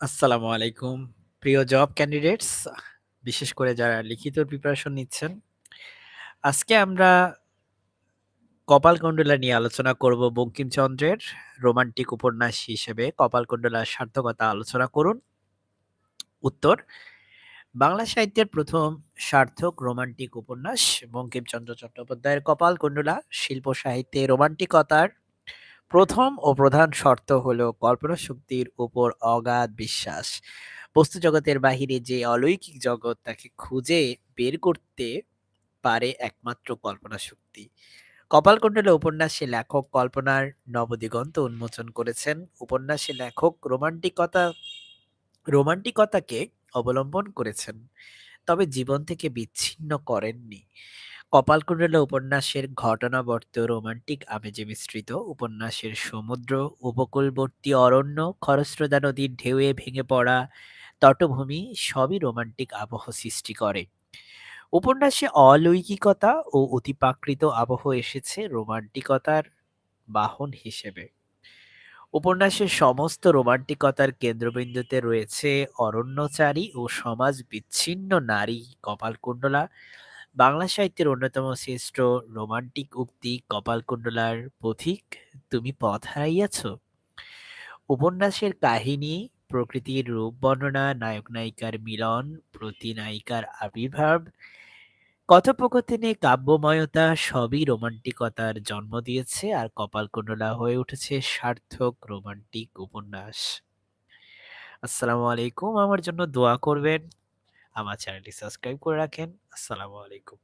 আসসালামু আলাইকুম। প্রিয় জব ক্যান্ডিডেটস, বিশেষ করে যারা লিখিত প্রিপারেশন নিচ্ছেন। আজকে আমরা কপালকুণ্ডলা নিয়ে আলোচনা করব বঙ্কিমচন্দ্রের রোমান্টিক উপন্যাস হিসেবে কপালকুণ্ডলার সার্থকতা আলোচনা করুন। উত্তর, বাংলা সাহিত্যের প্রথম সার্থক রোমান্টিক উপন্যাস বঙ্কিমচন্দ্র চট্টোপাধ্যায়ের কপালকুণ্ডলা শিল্প সাহিত্যে রোমান্টিকতার প্রথম ও প্রধান শর্ত হল কল্পনা শক্তির উপর অগাধ বিশ্বাস। বস্তু জগতের বাহিরে যে অলৌকিক জগৎ তাকে খুঁজে বের করতে পারে একমাত্র কল্পনা শক্তি। কপালকুণ্ডলা উপন্যাসে লেখক কল্পনার নবদিগন্ত উন্মোচন করেছেন। উপন্যাসে লেখক রোমান্টিকতা, রোমান্টিকতাকে অবলম্বন করেছেন। তবে জীবন থেকে বিচ্ছিন্ন করেননি। কপালকুণ্ডলা উপন্যাসের ঘটনাবর্ত রোমান্টিক আমেজে মিশ্রিত। উপন্যাসের সমুদ্র, উপকূলবর্তী অরণ্য, খরস্রোতা নদীর ঢেউয়ে ভেঙে পড়া তটভূমি সবই রোমান্টিক আবহ সৃষ্টি করে। উপন্যাসে অলৌকিকতা ও অতিপ্রাকৃত আবহ এসেছে রোমান্টিকতার বাহন হিসেবে। উপন্যাসের সমস্ত রোমান্টিকতার কেন্দ্রবিন্দুতে রয়েছে অরণ্যচারী ও সমাজ বিচ্ছিন্ন নারী কপালকুণ্ডলা বাংলা সাহিত্যের অন্যতম শ্রেষ্ঠ রোমান্টিক উক্তি কপালকুণ্ডলার পথিক তুমি পথ হারাইয়াছ। উপন্যাসের কাহিনী, প্রকৃতির রূপ বর্ণনা, নায়ক-নায়িকার মিলন, প্রতিনায়িকার আবির্ভাব, কথোপকথনে কাব্যময়তা সবই রোমান্টিকতার জন্ম দিয়েছে আর কপালকুণ্ডলা হয়ে উঠেছে সার্থক রোমান্টিক উপন্যাস। আসসালামু আলাইকুম। আমার জন্য দোয়া করবেন। আমার চ্যানেলটি সাবস্ক্রাইব করে রাখেন। আসসালামু আলাইকুম।